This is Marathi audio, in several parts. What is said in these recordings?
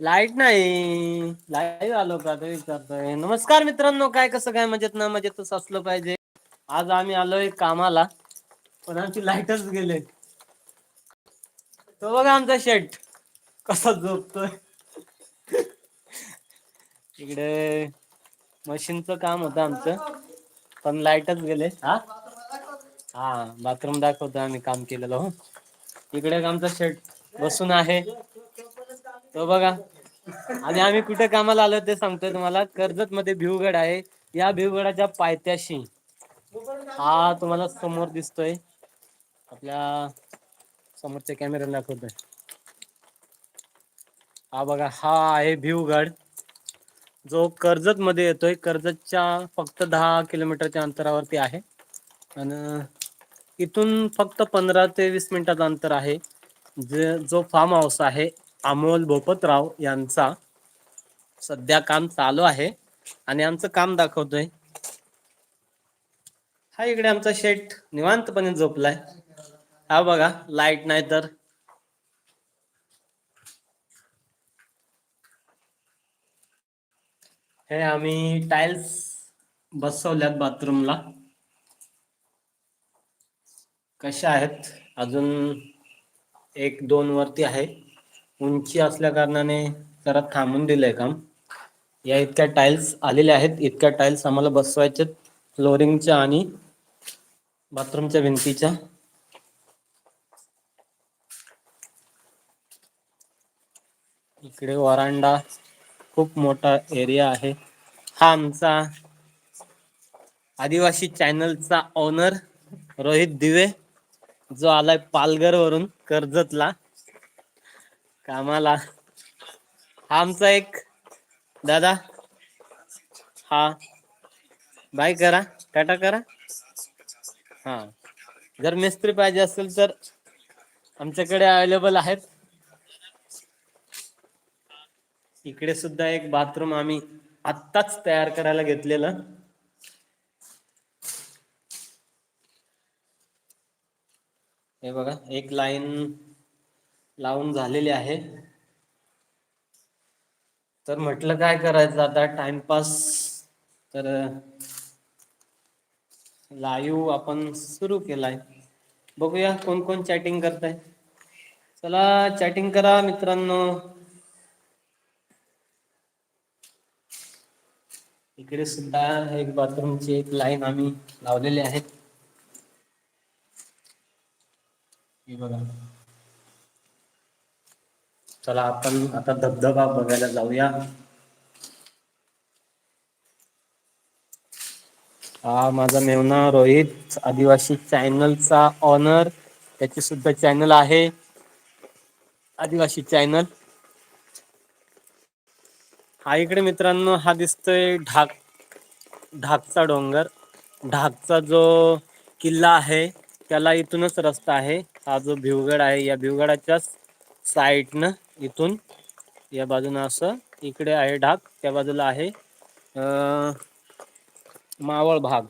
लाइट नाही. लाईव्ह आलो का ते विचारतोय. नमस्कार मित्रांनो काय कसं काय मजेत ना मजेतच असलं पाहिजे. आज आम्ही आलोय कामाला पण आमची लाईटच गेले. तो बघा आमचा शेट कसा झोपतोय. इकडे मशीनचं काम होतं आमचं पण लाईटच गेले. हा? हा बाथरूम दाखवतो आम्ही काम केलेलं हो. इकडे आमचा शेट. बसून आहे. तो बघा. आणि आम्ही कुठे कामाला आलो ते सांगतोय तुम्हाला. कर्जत मध्ये भिवगड आहे. या भिवगडाच्या पायथ्याशी हा तुम्हाला समोर दिसतोय. आपल्या समोरच्या कॅमेरा दाखवतोय. हा बघा हा आहे भिवगड. जो कर्जत मध्ये येतोय. कर्जतच्या फक्त दहा किलोमीटरच्या अंतरावरती आहे. आणि इथून फक्त पंधरा ते वीस मिनिटाचं अंतर आहे. जे जो फार्म हाऊस आहे अमोल भोपतराव यांचा सध्या काम चालू आहे. आणि आमचं काम दाखवतोय. हा इकडे आमचा शेट निवांतपणे झोपलाय. हा बघा लाइट नाही तर. हे आम्ही टाइल्स बसवल्यात बाथरूमला कशा आहेत? अजून एक दोन वरती आहे. उंची असल्या कारणाने जरा थांबून दिलंय काम. या इतक्या टाइल्स आलेल्या आहेत. इतक्या टाइल्स आम्हाला बसवायच्या फ्लोरिंगच्या आणि बाथरूमच्या भिंतीच्या. इकडे वरांडा खूप मोठा एरिया आहे. हा आमचा आदिवासी चॅनलचा ओनर रोहित दिवे. जो आलाय पालघर वरून कर्जतला. कामाला. हा आमचा एक दादा. हा. बाय करा. टाटा करा. हा. जर मिस्त्री पाहिजे असेल तर आमच्याकडे अवेलेबल आहेत. इकडे सुद्धा एक बाथरूम आम्ही आत्ताच तयार करायला घेतलेलं. हे बघा एक लाईन लावून झालेली आहे. तर म्हटलं काय करायचं आता? टाइमपास तर लाईव्ह आपण सुरू केलाय. बघूया कोण कोण चॅटिंग करताय. चला चॅटिंग करा मित्रांनो. इकडे सुद्धा एक बाथरूमची एक लाईन आम्ही लावलेली आहे. हे बघा. चला आपण आता धबधबा बघायला जाऊया. हा माझा मेवना रोहित आदिवासी चॅनलचा ऑनर त्याचे सुद्धा चॅनल आहे. आदिवासी चॅनल. हा इकडे मित्रांनो हा दिसतोय ढाक ढाकचा डोंगर. ढाकचा जो किल्ला आहे त्याला इथूनच रस्ता आहे. हा जो भिवगड आहे या भिवगडाच्याच साईडनं इथून या बाजूनं असं इकडे आहे ढाक त्या बाजूला आहे मावळ भाग.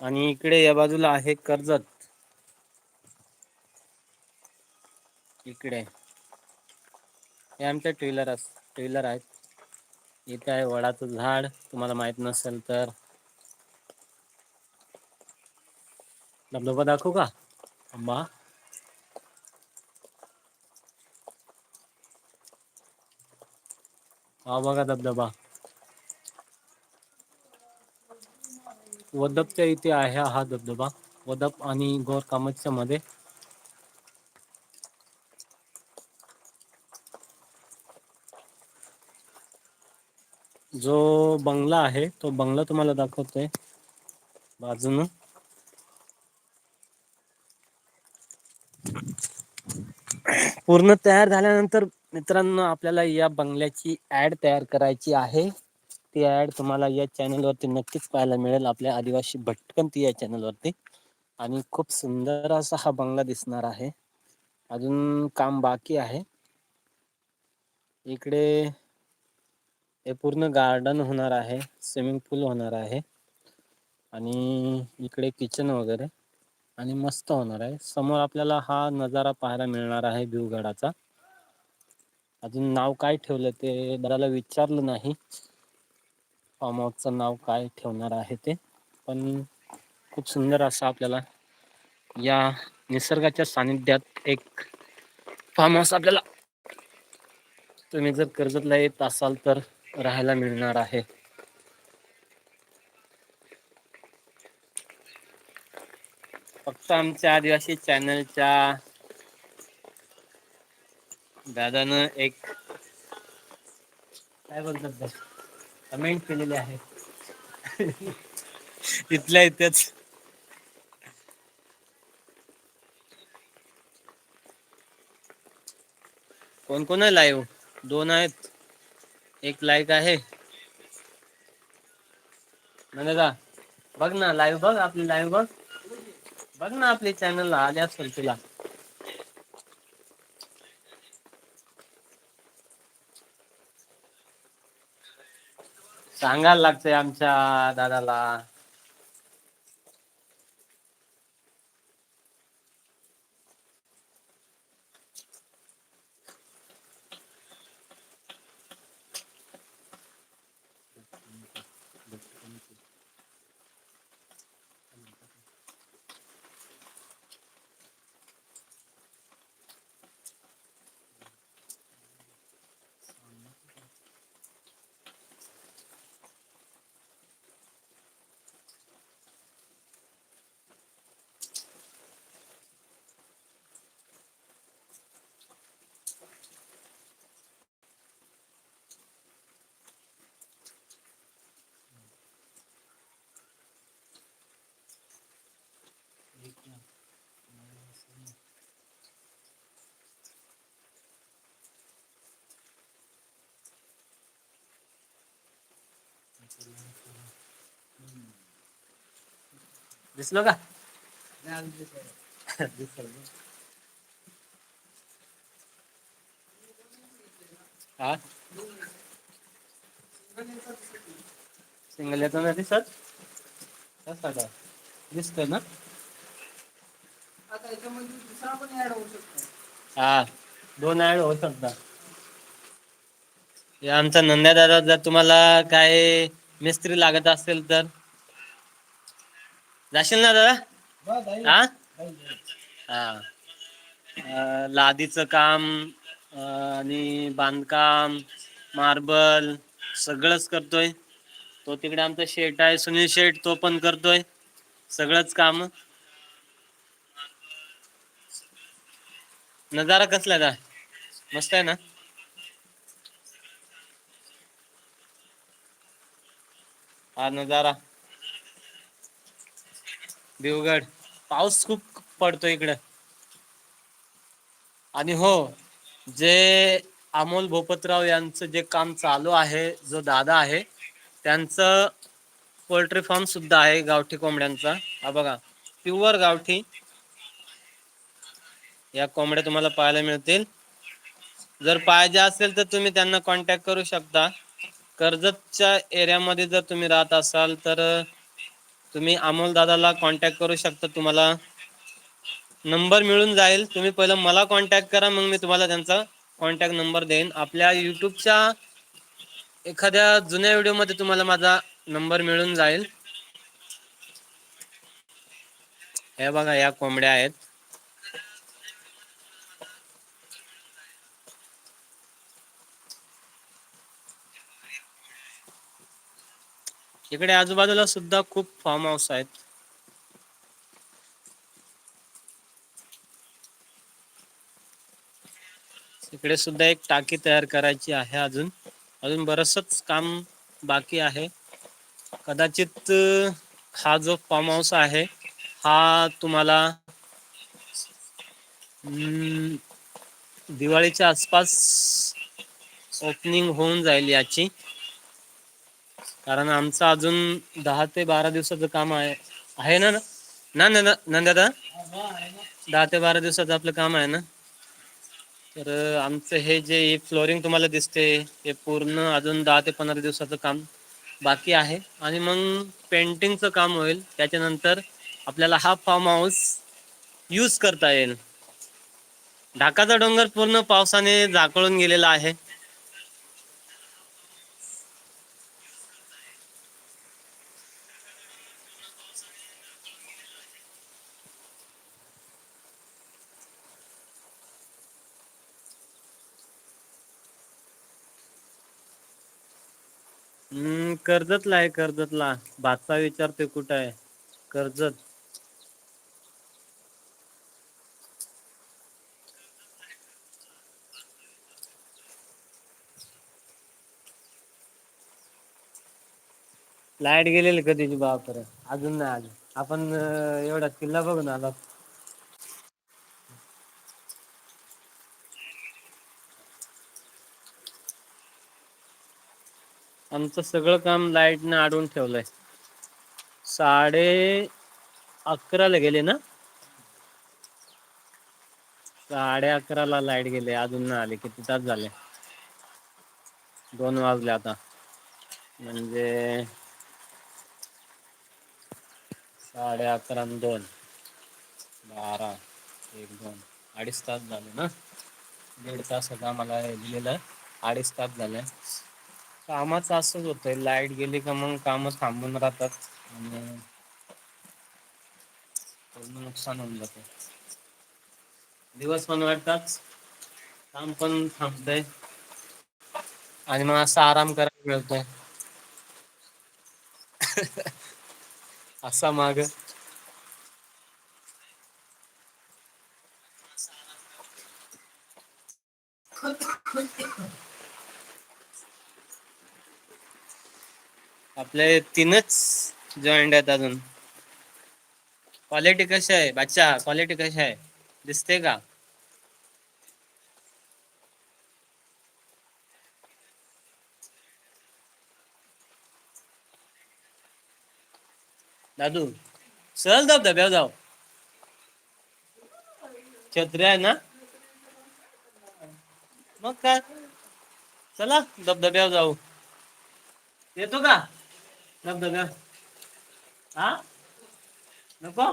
आणि इकडे या बाजूला आहे कर्जत. इकडे. हे आमच्या ट्रेलर अस ट्रेलर आहेत. इथे आहे वडाचं झाड तुम्हाला माहीत नसेल तर. धबधबा दाखवू का? அம்மா हा बघा धबधबा वदपच्या इथे आहे हा धबधबा वदप आणि गोर कामतच्या मध्ये जो बंगला आहे तो बंगला तुम्हाला दाखवतोय बाजून पूर्ण तयार झाल्यानंतर मित्रांनो आपल्याला या बंगल्याची ऍड तयार करायची आहे. ती ऍड तुम्हाला या चॅनलवरती नक्कीच पाहायला मिळेल. आपल्या आदिवासी भटकंती या चॅनलवरती आणि खूप सुंदर असा हा बंगला दिसणार आहे. अजून काम बाकी आहे. इकडे हे पूर्ण गार्डन होणार आहे. स्विमिंग पूल होणार आहे. आणि इकडे किचन वगैरे. आणि मस्त होणार आहे. समोर आपल्याला हा नजारा पाहायला मिळणार आहे भिवगडाचा. अजून नाव काय ठेवलं ते दादाला विचारलं नाही. फार्म हाऊसचं नाव काय ठेवणार आहे ते. पण खूप सुंदर असं आपल्याला या निसर्गाच्या सानिध्यात एक फार्म हाऊस आपल्याला तुम्ही जर कर्जतला येत असाल तर राहायला मिळणार आहे. फक्त आमच्या आदिवासी चॅनलच्या दादानं एक काय बोलतात कमेंट केलेली आहे इथल्या इथेच. कोण कोण आहे लाईव्ह दोन आहेत. एक लाईक आहे. म्हणजे का बघ ना लाईव्ह बघ आपली लाईव्ह बघ. बघ ना आपली चॅनलला आले असेल तुला. सांगायला लागतंय आमच्या दादाला. दिसलो का? हा? सिंगल येतो ना दिसत कसा दिसत दिसतोय ना? हा. दोन ऍड होऊ शकतात आमचा नंद्या दादा जर तुम्हाला काय मिस्त्री लागत असेल तर. जाशील ना दादा. हा. हा. लादीचं काम आणि बांधकाम मार्बल सगळंच करतोय. तो तिकडे आमचा शेट आहे सुनील शेट तो पण करतोय. सगळंच काम. नजारा कसला का मस्त आहे ना? हा नजारा देवगड. पाऊस खूप पडतो इकडं. आणि हो जे अमोल भोपतराव यांचं जे काम चालू आहे जो दादा आहे त्यांचं पोल्ट्री फार्म सुद्धा आहे गावठी कोंबड्यांचा. हा बघा प्युअर गावठी. या कोंबड्या तुम्हाला पाहायला मिळतील. जर पाहिजे असेल तर तुम्ही त्यांना कॉन्टॅक्ट करू शकता. कर्जतच्या एरियामध्ये जर तुम्ही राहत असाल तर तुम्ही अमोल दादाला कॉन्टॅक्ट करू शकता तुम्हाला. नंबर मिळून जाईल. तुम्ही पहिलं मला कॉन्टॅक्ट करा मग मी तुम्हाला त्यांचा कॉन्टॅक्ट नंबर देईन. आपल्या युट्यूबच्या एखाद्या जुन्या व्हिडिओमध्ये तुम्हाला माझा नंबर मिळून जाईल. हे बघा या कोंबड्या आहेत. इकडे आजूबाजूला सुद्धा खूप फार्म हाऊस आहेत. इकडे सुद्धा एक टाकी तयार करायची आहे अजून. अजून बरचच काम बाकी आहे. कदाचित हा जो फार्म हाऊस आहे हा तुम्हाला दिवाळीच्या आसपास ओपनिंग होऊन जाईल याची. कारण आमचं अजून दहा ते बारा दिवसाचं काम आहे. आहे ना ना? ना ना दादा दहा ते बारा दिवसाचं आपलं काम आहे ना? तर आमचं हे जे फ्लोरिंग तुम्हाला दिसते हे पूर्ण अजून दहा ते पंधरा दिवसाचं काम बाकी आहे. आणि मग पेंटिंगचं काम होईल. त्याच्यानंतर आपल्याला हा फार्म हाऊस यूज करता येईल. ढाकाचा डोंगर पूर्ण पावसाने झाकळून गेलेला आहे. हम्म कर्जतला आहे कर्जतला. भातचा विचारतोय कुठं आहे? कर्जत. लाइट गेलेली कधीची बापर. अजून नाही आली. आपण अं, एवढा किल्ला बघून आलो. आमचं सगळं काम लाईटनं अडवून ठेवलंय. साडे अकराला गेले ना? साडे अकराला लाइट गेले अजून नाही आले किती तास झाले? दोन वाजले आता. म्हणजे साडे अकरा आणि दोन. बारा एक दोन. अडीच तास झाले ना? दीड तास आम्हाला दिलेलं. अडीच तास झाले. कामाचं असंच होतंय. लाइट गेली का मग कामं थांबून राहतात आणि पूर्ण नुकसान होऊन जाते. दिवस पण वाटतात काम पण थांबतंय आणि मग असा आराम करायला मिळतोय. असा माग. आपले तीनच जॉईंट आहेत अजून. क्वालिटी कशी आहे? बच्चा क्वालिटी कशी आहे? दिसते का? दादू सहज धबधब्यावर जाऊ. छत्री आहे ना? मग काय? चला धबधब्यावर जाऊ. येतो का? धबधब्या हा? नको?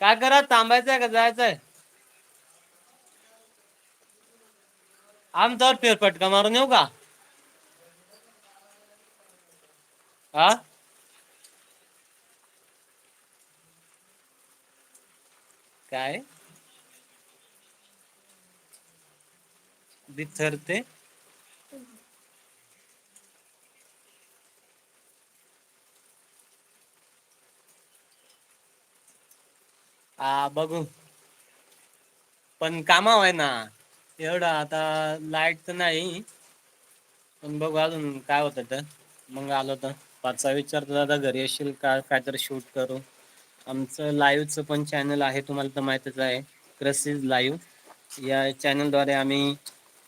काय करा थांबायचंय का जायचंय? आमच्यावर फेरफटका मारून येऊ का? हा? काय? बिथरते. हा बघू. पण काम आहे ना. एवढं आता लाइट तर नाही. पण बघू अजून काय होतं तर. मग आलो तर. पाचचा विचारतो दादा घरी येशील का? काहीतरी शूट करू. आमचं लाईव्हचं पण चॅनल आहे. तुम्हाला तर माहितीच आहे. क्रसिस लाईव्ह या चॅनलद्वारे आम्ही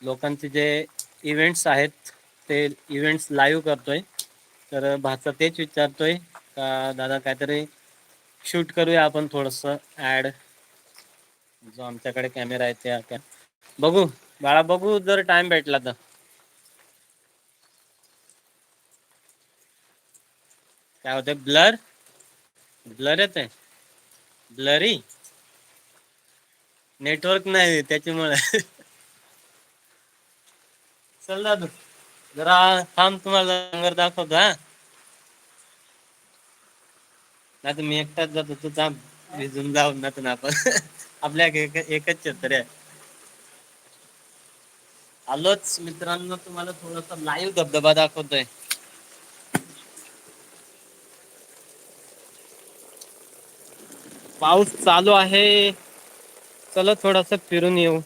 लोकांचे जे इव्हेंट्स आहेत ते इव्हेंट्स लाईव्ह करतोय. तर भाचा तेच विचारतोय का दादा काहीतरी शूट करूया आपण थोडस. ऍड जो आमच्याकडे कॅमेरा आहे त्या त्या बघू. बाळा बघू जर टाइम भेटला तर. काय होते ब्लर ब्लर येते ब्लरी नेटवर्क नाही त्याच्यामुळे. चल दादू जरा थांब तुम्हाला दाखवतो हा. नाही तर मी एकटाच जातो तू थांब. भिजून जाऊ ना तर आपण. आपल्या एकच छत्र आहे. आलोच मित्रांनो तुम्हाला थोडासा लाईव्ह धबधबा दाखवतोय. पाऊस चालू आहे. चला थोडस फिरून येऊ.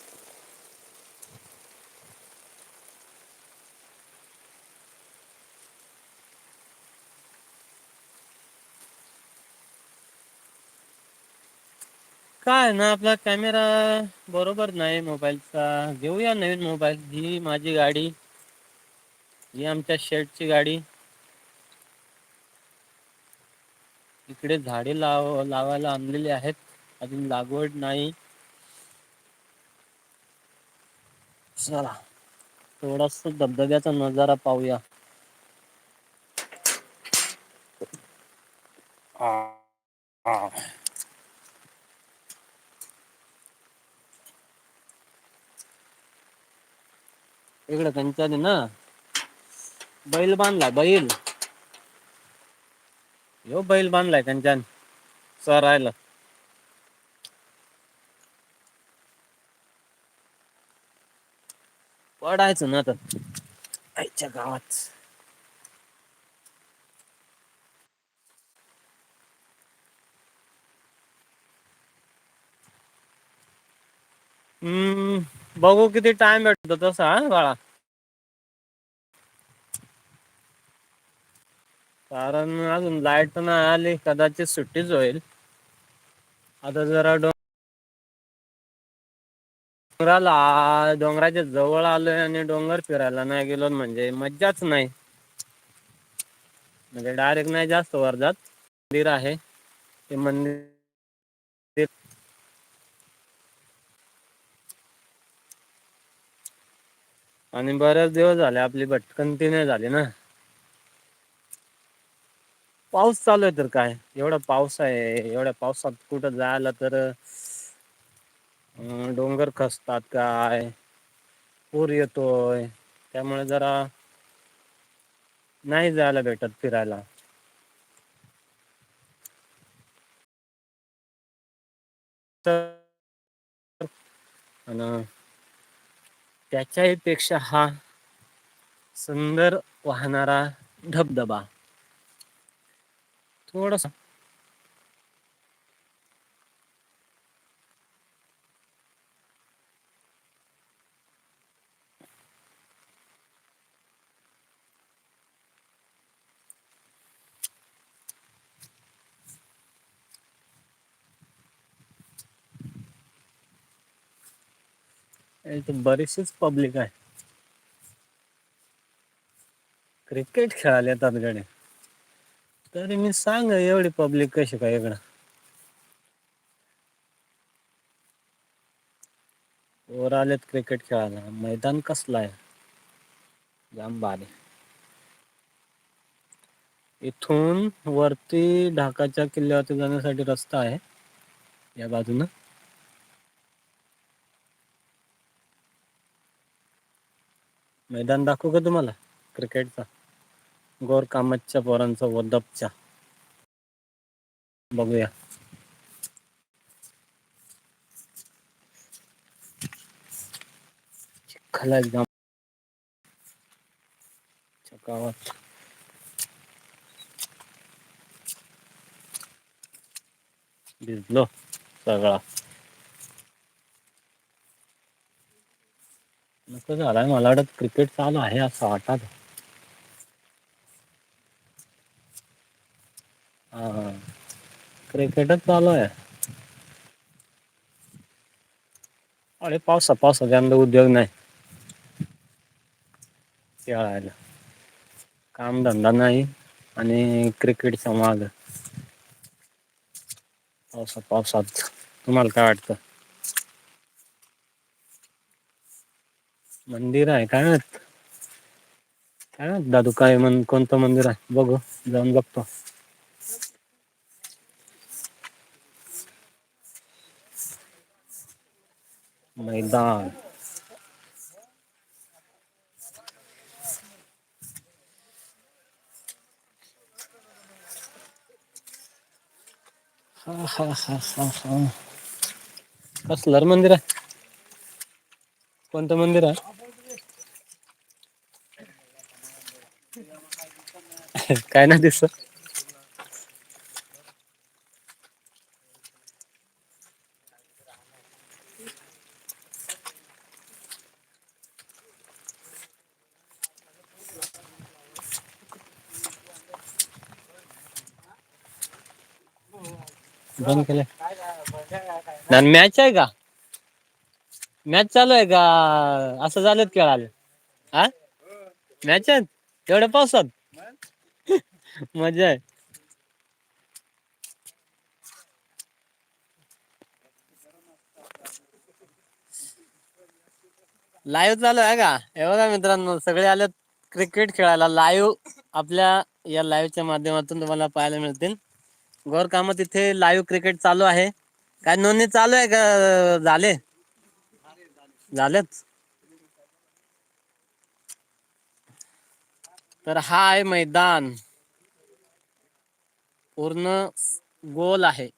काय ना आपला कॅमेरा बरोबर नाही मोबाईलचा. घेऊया नवीन मोबाईल. ही माझी गाडी. ही आमच्या शेडची गाडी. इकडे झाडे लाव लावायला आणलेली आहेत. अजून लागवड नाही. चला थोडास धबधब्याचा नजारा पाहूया. आ, आ. इकडं त्यांच्या ना. बैल बांधला बैल. यो बैल बांधलाय त्यांच्या चरायला पडायचं ना तर आईच्या गावात. हम्म. बघू किती टाइम भेटतो तसा हा बाळा. कारण अजून लाइट नाही आली कदाचित सुट्टीच होईल. आता जरा डोंगराला डोंगराच्या जवळ आलोय आणि डोंगर फिरायला नाही गेलो म्हणजे मज्जाच नाही. म्हणजे डायरेक्ट नाही जास्त वर जात मंदिर आहे. ते मंदिर आणि बरेच दिवस झाले आपली भटकंती नाही झाली ना. पाऊस चालू आहे तर काय? एवढा पाऊस आहे एवढ्या पावसात कुठं जायला तर डोंगर खसतात काय? पूर येतोय. त्यामुळे जरा नाही जायला भेटत फिरायला. तर आणि त्याच्याही पेक्षा हा सुंदर वाहणारा धबधबा. थोडासा इथं बरीचशीच पब्लिक आहे क्रिकेट खेळायला येतात गडे तरी मी सांग एवढी पब्लिक कशी काय इकडं? वर आलेत क्रिकेट खेळायला. मैदान कसला आहे? जाम भारी इथून वरती ढाकाच्या किल्ल्यावरती जाण्यासाठी रस्ता आहे. या बाजूनं. मैदान दाखवू का तुम्हाला? क्रिकेटचा. गोर कामतच्या पोरांचा वदपच्या बघूया. चिखला एकदम. गावात भिजलो सगळा. नको झालाय मला वाटत क्रिकेट चालू आहे असं वाटत. हा क्रिकेटच चालू आहे. अरे पावसा पावसा यंदा उद्योग नाही. खेळायला. काम धंदा नाही आणि क्रिकेटचा माग. पावसा पावसात. तुम्हाला काय वाटतं? मंदिर आहे काय माहीत काय माहीत दादू काय म्हण कोणतं मंदिर आहे बघू जाऊन बघतो मैदान हा हा हा हा हा कसलं रे मंदिर आहे कोणतं मंदिर आहे काय ना दिसत बंद केलं नाही मॅच आहे का? मॅच चालू आहे का? असं झालं खेळायला. हा मॅच आहेत एवढ्या पावसात? मजा आहे. लाईव्ह चालू आहे का? हे बघा मित्रांनो सगळे आले क्रिकेट खेळायला. लाईव्ह आपल्या या लाईव्हच्या माध्यमातून तुम्हाला पाहायला मिळतील. गौर कामात इथे लाईव्ह क्रिकेट चालू आहे. काय नोंदणी चालू आहे का? झाले? झालेच तर हा आहे मैदान. पूर्ण गोल आहे.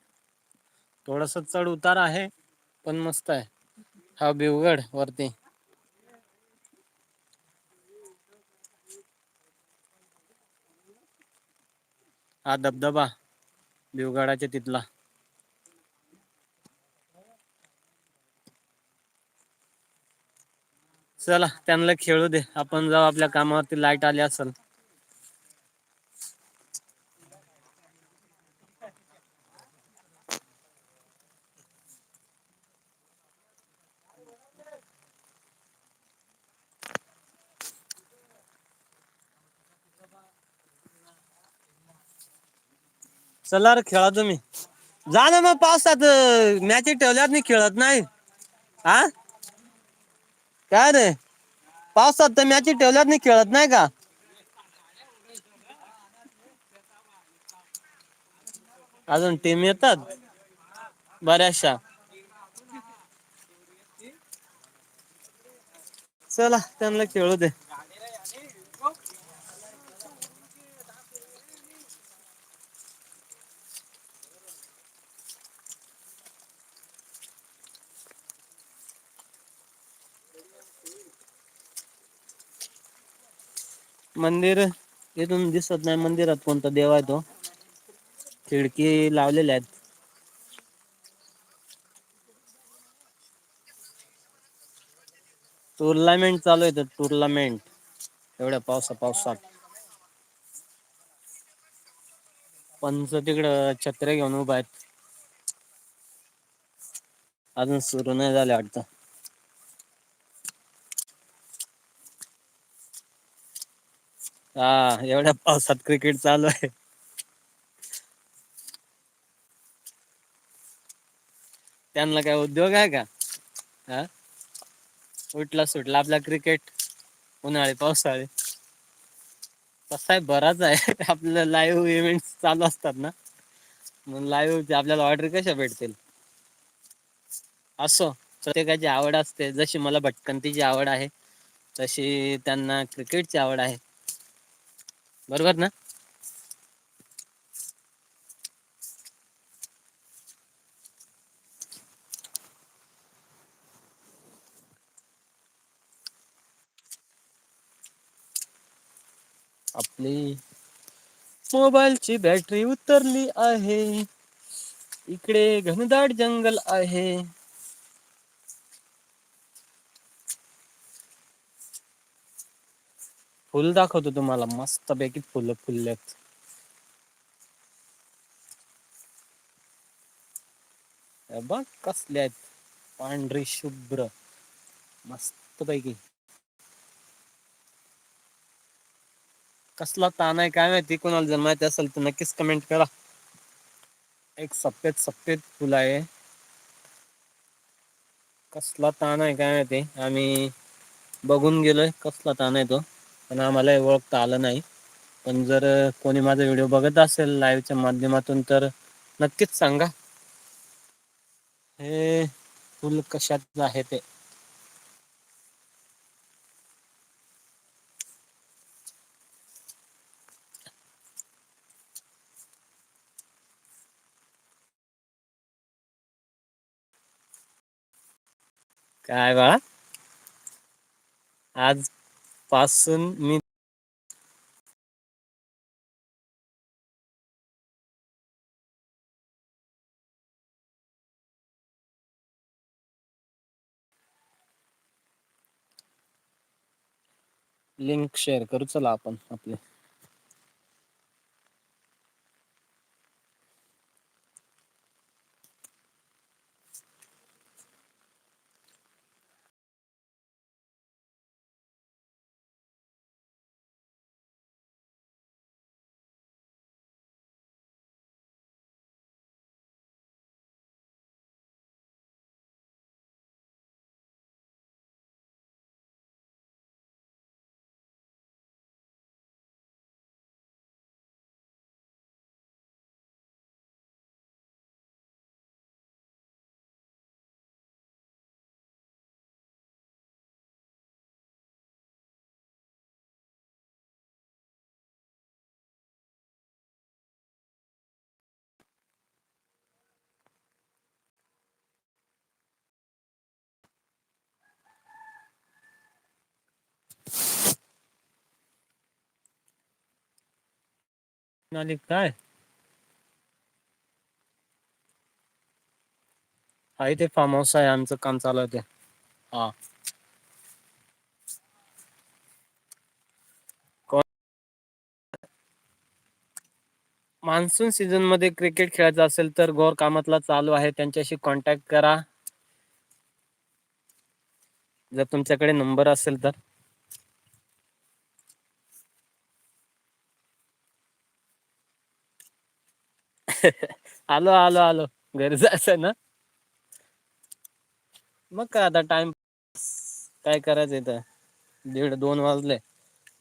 थोडस चढ उतार आहे पण मस्त आहे. हा बिवगड वरती. हा धबधबा बिवगडाच्या तिथला. चला त्यांना खेळू दे. आपण जाऊ आपल्या कामावरती. लाइट आली असेल. चला रे खेळा तुम्ही जा ना मग पावसात मॅच ठेवल्यात नाही खेळत नाही. हा काय रे? पावसात तर मॅच ठेवल्यात नाही खेळत नाही का? अजून टीम येतात? बऱ्याचशा. चला त्यांना खेळू दे. मंदिर इथून दिसत नाही. मंदिरात कोणता देव आहे तो? खिडकी लावलेल्या आहेत. टुर्नामेंट चालू आहे टुर्नामेंट एवढ्या पावसा पावसात. पंच तिकडं छत्र्या घेऊन उभा आहेत. अजून सुरू नाही झाले वाटतं. हा एवढ्या पावसात क्रिकेट चालू आहे. त्यांना काय उद्योग आहे का? हा? उठला सुटला आपला क्रिकेट उन्हाळे पावसाळे. तसा आहे बराच आहे. आपलं लाईव्ह इव्हेंट चालू असतात ना. मग लाईव्ह आपल्याला ऑर्डर कशा भेटतील? असो प्रत्येकाची आवड असते. जशी मला भटकंतीची आवड आहे तशी त्यांना क्रिकेटची आवड आहे. बरोबर ना? आपली मोबाईलची बॅटरी उतरली आहे. इकडे घनदाट जंगल आहे. फुल दाखवतो तुम्हाला. मस्त पैकी फुलं फुलल्यात बघ कसले आहेत. पांढरी शुभ्र. मस्त पैकी कसला ताण आहे काय माहिती? कोणाला जर माहिती असेल तर नक्कीच कमेंट करा. एक सफेद सफेद फुल आहे. कसला ताण आहे काय माहिती? आम्ही बघून गेलोय कसला ताण आहे तो. पण आम्हाला ओळखता आलं नाही. पण जर कोणी माझा व्हिडिओ बघत असेल लाईव्हच्या माध्यमातून तर नक्कीच सांगा. हे फुल कशात आहे ते? काय बाळा? आज पासून मी लिंक शेअर करू. चला आपण आपले आली काय? हा इथे फार्म हाऊस आहे आमचं काम चालू आहे ते. हा. मान्सून सीझनमध्ये क्रिकेट खेळायचं असेल तर गौर कामातला चालू आहे. त्यांच्याशी कॉन्टॅक्ट करा. जर तुमच्याकडे नंबर असेल तर. आलो आलो आलो. घरी जायचं ना? मग काय आता टाइम काय करायचं इथं? दीड दोन वाजले.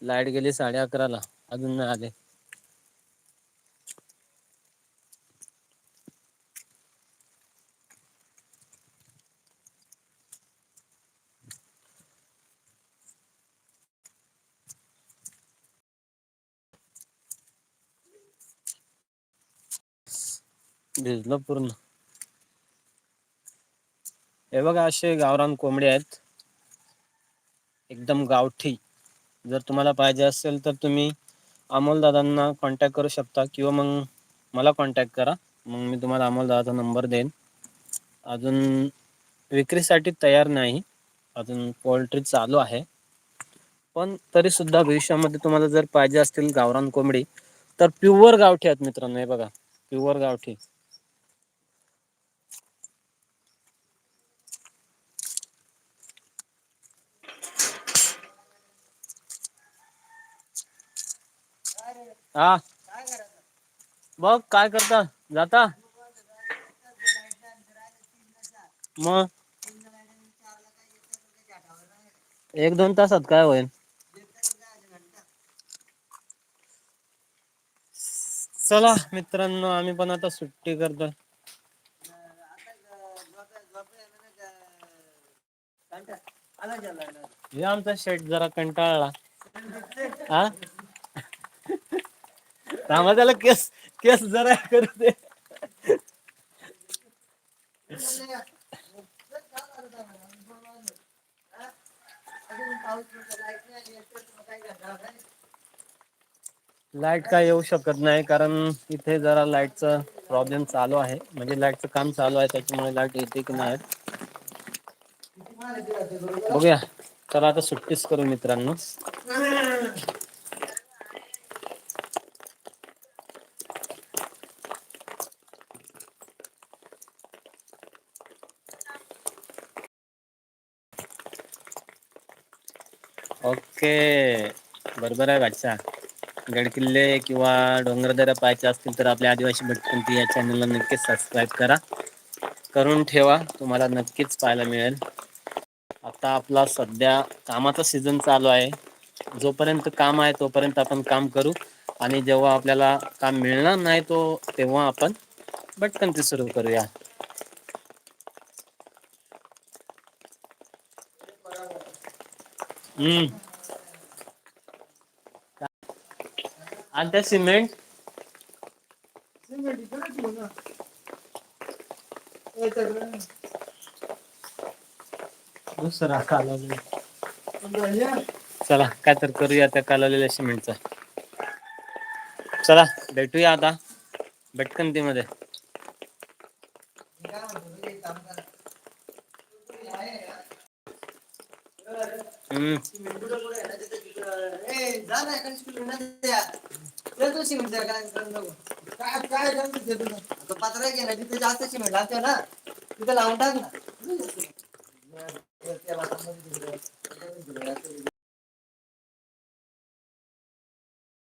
लाइट गेली साडे अकराला. अजून नाही आले. भिजलं पूर्ण. हे बघा असे गावरान कोंबडे आहेत. एकदम गावठी. जर तुम्हाला पाहिजे असेल तर तुम्ही अमोल दादांना कॉन्टॅक्ट करू शकता किंवा मग मला कॉन्टॅक्ट करा. मग मी तुम्हाला अमोल दादाचा नंबर देईन. अजून विक्रीसाठी तयार नाही. अजून पोल्ट्री चालू आहे. पण तरी सुद्धा भविष्यामध्ये तुम्हाला जर पाहिजे असतील गावरान कोंबडी तर प्युअर गावठी आहेत मित्रांनो हे बघा. प्युअर गावठी. हा. बघ काय करता? जाता? मग? एक दोन तासात काय होईल? चला मित्रांनो आम्ही पण आता सुट्टी करतोय हे आमचा शेट जरा कंटाळला. हा? थांबा त्याला केस केस जरा करू दे. लाइट काय येऊ शकत नाही कारण इथे जरा लाईटचा प्रॉब्लेम चालू आहे. म्हणजे लाईटचं काम चालू आहे त्याच्यामुळे लाइट येते की नाही? बघूया. चला आता सुट्टीच करू मित्रांनो. ओके बरोबर आहे बादशाह गडकिल्ले किंवा डोंगरदऱ्या पाहायचे असतील तर आपल्या आदिवासी भटकंती या चॅनलला नक्कीच सबस्क्राईब करा. करून ठेवा तुम्हाला नक्कीच पाहायला मिळेल. आता आपला सध्या कामाचा सीझन चालू आहे. जोपर्यंत काम आहे तोपर्यंत आपण काम करू. आणि जेव्हा आपल्याला काम मिळणार नाही तो तेव्हा आपण भटकंती सुरू करूया. हम्म. आणि त्या सिमेंट दुसरा कालवलेला चला काय तर करूया त्या कालवलेल्या सिमेंटचा. चला भेटूया आता भटकंतीमध्ये. हम्म. काय काय पात्र घे ना तिथे जास्त सिमेंट लागते ना तिथे लावून टाक ना.